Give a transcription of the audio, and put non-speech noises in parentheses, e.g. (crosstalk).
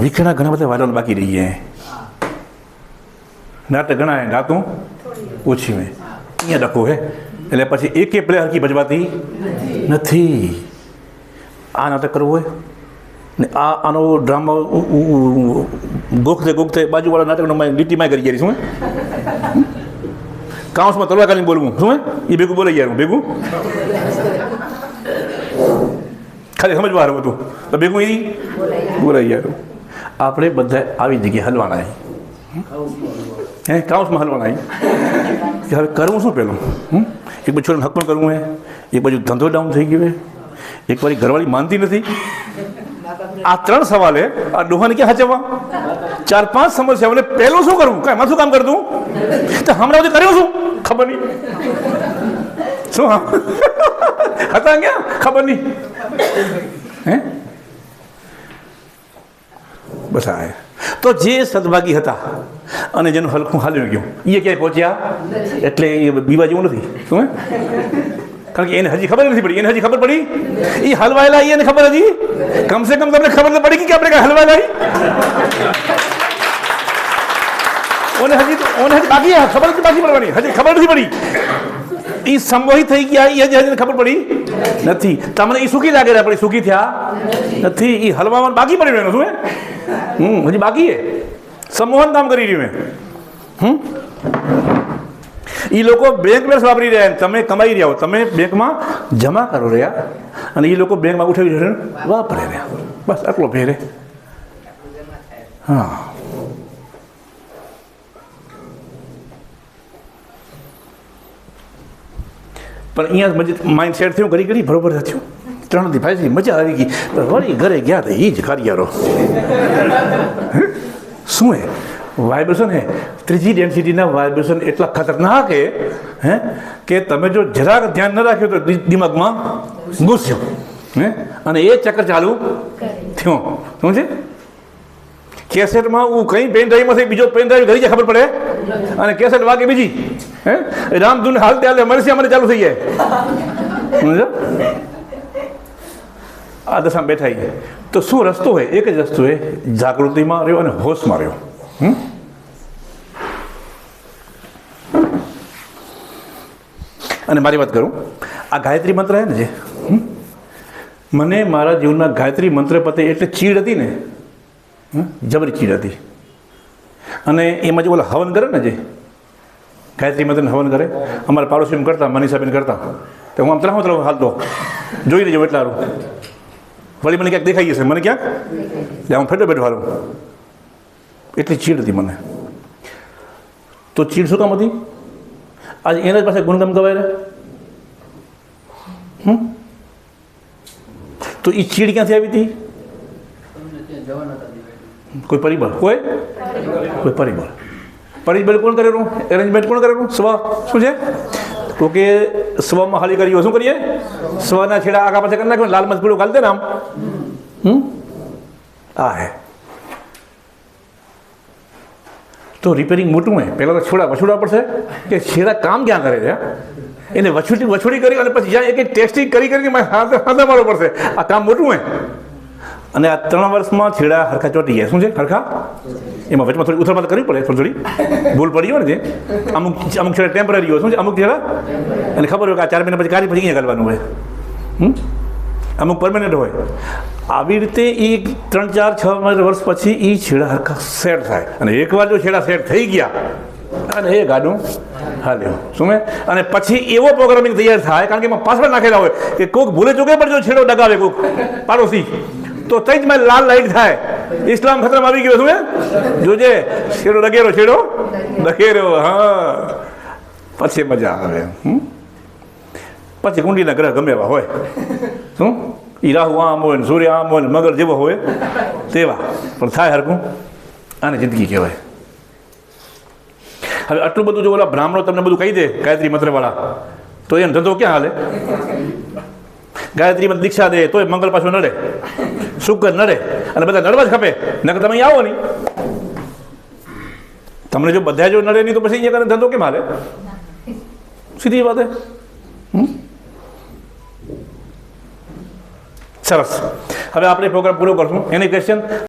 વીખણા ઘણા બધા વાયરલ બાકી રહી નાટક ઘણા હે ગાતું? ઓછી મેં. અહીંયા ડખો હે. એટલે પછી એકે પ્લે હરકી ભજવાતી? નથી. આ નાટક કરવું હોય? ને આ, આનો ડ્રામા ગોખતે ગોખતે બાજુવાળા નાટકનો લીટીમાં કરી ગયા શું કાઉન્સમાં તલવા કાઢીને બોલવું, શું એ ભેગું બોલાઈ ગયા ભેગું? ખાલી સમજવા હારું હતું. તો ભેગું એ બોલાઈ ગયા આપણે બધા આવી જગ્યાએ હલવાના હે. કાઉન્સમાં હલવાના કે હવે કરવું શું પેલું? હમ? એક બાજુ હક પણ કરવું હે. એક બાજુ ધંધો ડાઉન થઈ ગયો હે. એક વારી ઘરવાળી માનતી નથી. આ ત્રણ સવાલે આ ડોહાને ક્યાં હચવવા? ચાર પાંચ સમસ્યાઓને પહેલું શું કરવું કાંઈ એમાં શું કામ કરતું? તો હમણાં સુધી કર્યું શું? ખબર નહીં. શું, હા? (laughs) હતા ક્યાં? ખબર નહીં. હે? આ તો જે સદભાગી હતા અને જેનું હલકું હાલ્યું ગયું એ ક્યાંય પહોંચ્યા? એટલે એ બીવા જેવું નથી. શું કારણ કે એને હજી ખબર નથી પડી. એને હજી ખબર પડી? એ હલવાયેલા એને ખબર હજી? કમસે કમ તમને ખબર તો પડી કે આપણે કઈ હલવાયેલા? ઓને હજી ઓને હજી બાકી ખબર નથી બાકી પડવાની. હજી ખબર નથી પડી. એ સંબોહિત થઈ ગયા એ હજી હજી ખબર પડી? નથી. તમને એ સુખી લાગે આપણે સુખી થયા નથી. એ હલવામાં બાકી પડ્યું એનું શું હમ, હજી બાકી હે? સંમોહન કામ કરી રહ્યું મેં. હમ? એ લોકો બેંક બેલેન્સ વાપરી રહ્યા. તમે કમાઈ રહ્યા હો, તમે બેંકમાં જમા કરો રહ્યા અને એ લોકો બેંકમાં ઉઠાવી રહ્યા વાપરે રહ્યા. બસ, આટલો ફેરે હા. પણ અહીંયા માઇન્ડ સેટ થયું ઘડી ઘડી બરોબર થયું. ત્રણ દી ભાઈ મજા આવી ગઈ. વળી ઘરે ગયા તો એ જ કાર્યારો શું હે વાઇબ્રેશન હે ત્રીજી ડેન્સિટીના વાઇબ્રેશન એટલા ખતરનાક હે હે? કે તમે જો જરાક ધ્યાન ન રાખ્યો તો દિમાગમાં ઘૂસ્યો. હે? અને એ ચક્કર ચાલુ થયો. શું છે? કેસેટમાં હું કઈ પેન ડ્રાઈવમાંથી બીજો પેન ડ્રાઈવ ઘરી ખબર પડે? અને કેસેટ વાગે બીજી. હે? રામધૂન હાલ ત્યારે મળશે અમારે ચાલુ થઈ જાય. સમજો આ દશામાં બેઠા છીએ તો શું રસ્તો હોય? એક જ રસ્તો હોય. જાગૃતિમાં રહ્યો અને હોશમાં રહ્યો? અને મારી વાત કરું? આ ગાયત્રી મંત્ર હે ને જે? મને મારા જીવનના ગાયત્રી મંત્ર પતે એટલે ચીડ હતી ને? જબરી ચીડ હતી. અને એમાં જે ઓલા હવન કરે ને જે? ગાયત્રી મંત્રને હવન કરે. અમારા પાડોશી કરતા, મનીષાબેન કરતા. તો હું આમ ત્રણ ત્રણ હાલતો. જોઈ લેજો એટલા વળી મને ક્યાંક દેખાઈ જશે. મને ક્યાંક એટલે હું ફેટો બેઠો હારું એટલી ચીડ હતી મને. તો ચીડ શું કામ હતી? આજે એના જ પાસે ગુણગામ ગવાય ને હમ? તો એ ચીડ ક્યાંથી આવી હતી? કોઈ પરિબળ? કોઈ? કોઈ પરિબળ. પરિબળ કોણ કરેલું? એરેન્જમેન્ટ કોણ કરેલું? સ્વ. શું છે? તો કે સ્વમાં ખાલી કરીએ શું કરીએ સ્વના છેડા આગા પાછા કરી નાખ્યો લાલ પીળું ગાલ દે ને આમ હમ આ હે તો રિપેરિંગ મોટું હોય પહેલાં તો છોડા વછોડા પડશે કે છેડા કામ ક્યાં કરે છે એને વછોડી વછોડી કરી અને પછી જ્યાં એક ટેસ્ટિંગ કરી કરીને હાથ હાથા મારવો પડશે આ કામ મોટું હોય અને આ ત્રણ વર્ષમાં છેડા હરખા ચોટી ગયા. શું છે? હરખા? એમાં વચમાં થોડી ઉથલપાથલ કરવી પડે, થોડી થોડી. ભૂલ પડી હોય ને જે. અમુક અમુક છેડા ટેમ્પરરી હોય. શું છે? અમુક છેડા? અને ખબર હોય કે આ ચાર મહિના પછી કાઢી પછી અહીંયા કરવાનું હોય? અમુક પરમેનન્ટ હોય. આવી રીતે એ ત્રણ, ચાર, છ વર્ષ પછી એ છેડા હરખા સેટ થાય. અને એકવાર જો છેડા સેટ થઈ ગયા, અને એ ગાડું હાલ્યો. શું મેં? અને પછી એવો પ્રોગ્રામિંગ તૈયાર થાય, કારણ કે એમાં પાસવર્ડ નાખેલા હોય, કે કોઈક ભૂલે ચૂકે પણ જો છેડો ડગાવે કોઈક પાડોશી. તો તઈ જ મારી લાલ લાઈટ થાય. ઇસ્લામ ખતરામાં આવી ગયો છું હે. જોજે છેડો ડગેરો છેડો. ડગેરો, હા. પછી મજા આવે. પછી કુંડીના ગ્રહ ગમે એવા હોય. શું? એ રાહુ આમ હોય ને સૂર્ય આમ હોય ને મગર જેવો હોય. તેવા. પણ થાય હરકું આને જિંદગી કહેવાય. હવે આટલું બધું જો ઓલા બ્રાહ્મણો તમને બધું કહી દે, ગાયત્રી મંત્રવાળા, તો એનો ધંધો ક્યાં હાલે? ગાયત્રી મંત્ર દીક્ષા દે, તોય મંગળ પાછો નડે. શુક્ર નડે અને બધા નડવા જ ખપે. નકર તમે આવો નહીં. તમને જો બધા જો નડે નહીં તો પછી અહીંયા કને ધંધો કેમ હાલે? સીધી વાત હે? સરસ. હવે આપણે પ્રોગ્રામ પૂરો કરશું. Any question